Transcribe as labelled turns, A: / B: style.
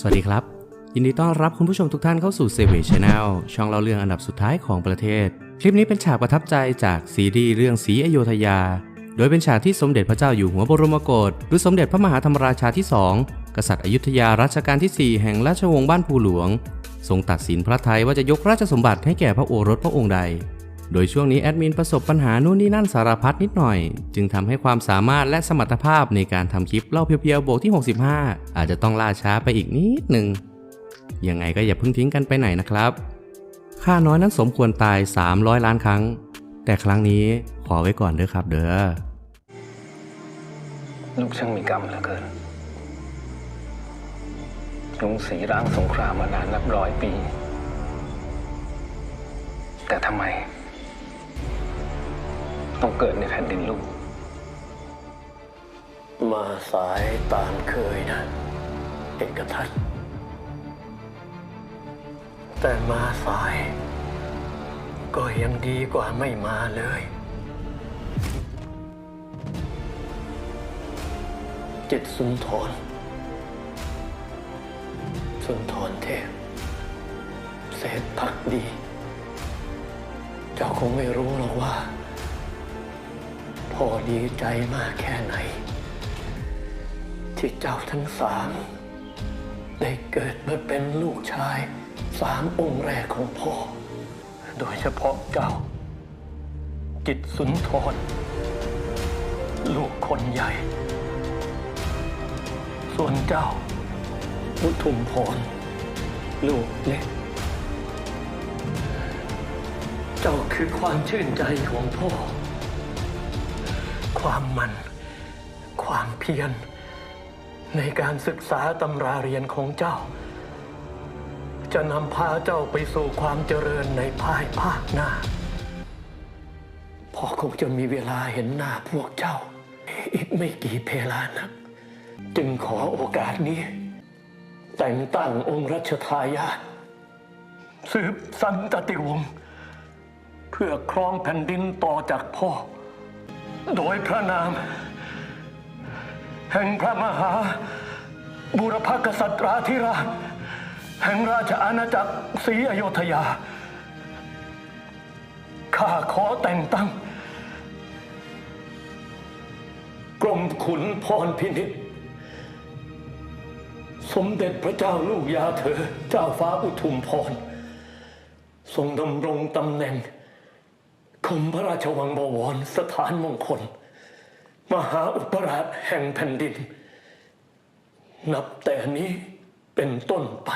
A: สวัสดีครับ ยินดีต้อนรับคุณผู้ชมทุกท่านเข้าสู่เซเวชแนลช่องเล่าเรื่องอันดับสุดท้ายของประเทศ คลิปนี้เป็นฉากประทับใจจากซีรีส์เรื่องสีอโยธยา โดยเป็นฉากที่สมเด็จพระเจ้าอยู่หัวบรมโกศหรือสมเด็จพระมหาธรรมราชาที่2กษัตริย์อยุธยารัชกาลที่ 4 แห่งราชวงศ์บ้านภูหลวง ทรงตัดสินพระไทยว่าจะยกราชสมบัติให้แก่พระโอรสพระองค์ใด โดยช่วงนี้แอดมินประสบปัญหานู่นนี่นั่นสารพัดนิดหน่อย จึงทำให้ความสามารถและสมรรถภาพในการทำคลิปเล่าเพียวๆโบกที่ 65 อาจจะต้องล่าช้าไปอีกนิดหนึ่งยังไงก็อย่าเพิ่งทิ้งกันไปไหนนะครับ ค่าน้อยนั้นสมควรตาย 300 ล้านครั้ง แต่ครั้งนี้ขอไว้ก่อนเด้อครับ เด้อ
B: ลูกช่างมีกรรมเหลือเกินกรุงศรีร้างสงครามมานานนับร้อยปี แต่ทำไม ต้องเกิดในแผ่นดินลูก
C: มาสายตามเคยนะ เอกทัศน์แต่มาสาย ก็ยังดีกว่าไม่มาเลย จิตสุนทร สุนทรเทพ เศรษพักดี เจ้าคงไม่รู้หรอกว่า พ่อดีใจมากแค่ไหน ที่เจ้าทั้งสามได้เกิดมาเป็นลูกชายสามองค์แรกของพ่อ โดยเฉพาะเจ้ากิตสุนทร ลูกคนใหญ่ ส่วนเจ้าอุทุมพรลูกเล็ก เจ้าคือความชื่นใจของพ่อ ความมัน ความเพียรในการศึกษาตำราเรียนของเจ้า จะนำพาเจ้าไปสู่ความเจริญในภายภาคหน้าพ่อคงจะมีเวลาเห็นหน้าพวกเจ้า อีกไม่กี่เพลานัก จึงขอโอกาสนี้ แต่งตั้งองค์รัชทายาทสืบสันตติวงศ์เพื่อครองแผ่นดินต่อจากพ่อ โดยพระนาม แห่งพระมหา บุรพกษัตราธิราช แห่งราชอาณาจักรศรีอโยธยา ข้าขอแต่งตั้ง กรมขุนพรพินิษสมเด็จพระเจ้าลูกยาเธอ เจ้าฟ้าอุทุมพร ทรงดำรงตำแหน่ง คมพระราชวังบวรสถานมงคล มหาอุปราชแห่งแผ่นดิน นับแต่นี้เป็นต้นไป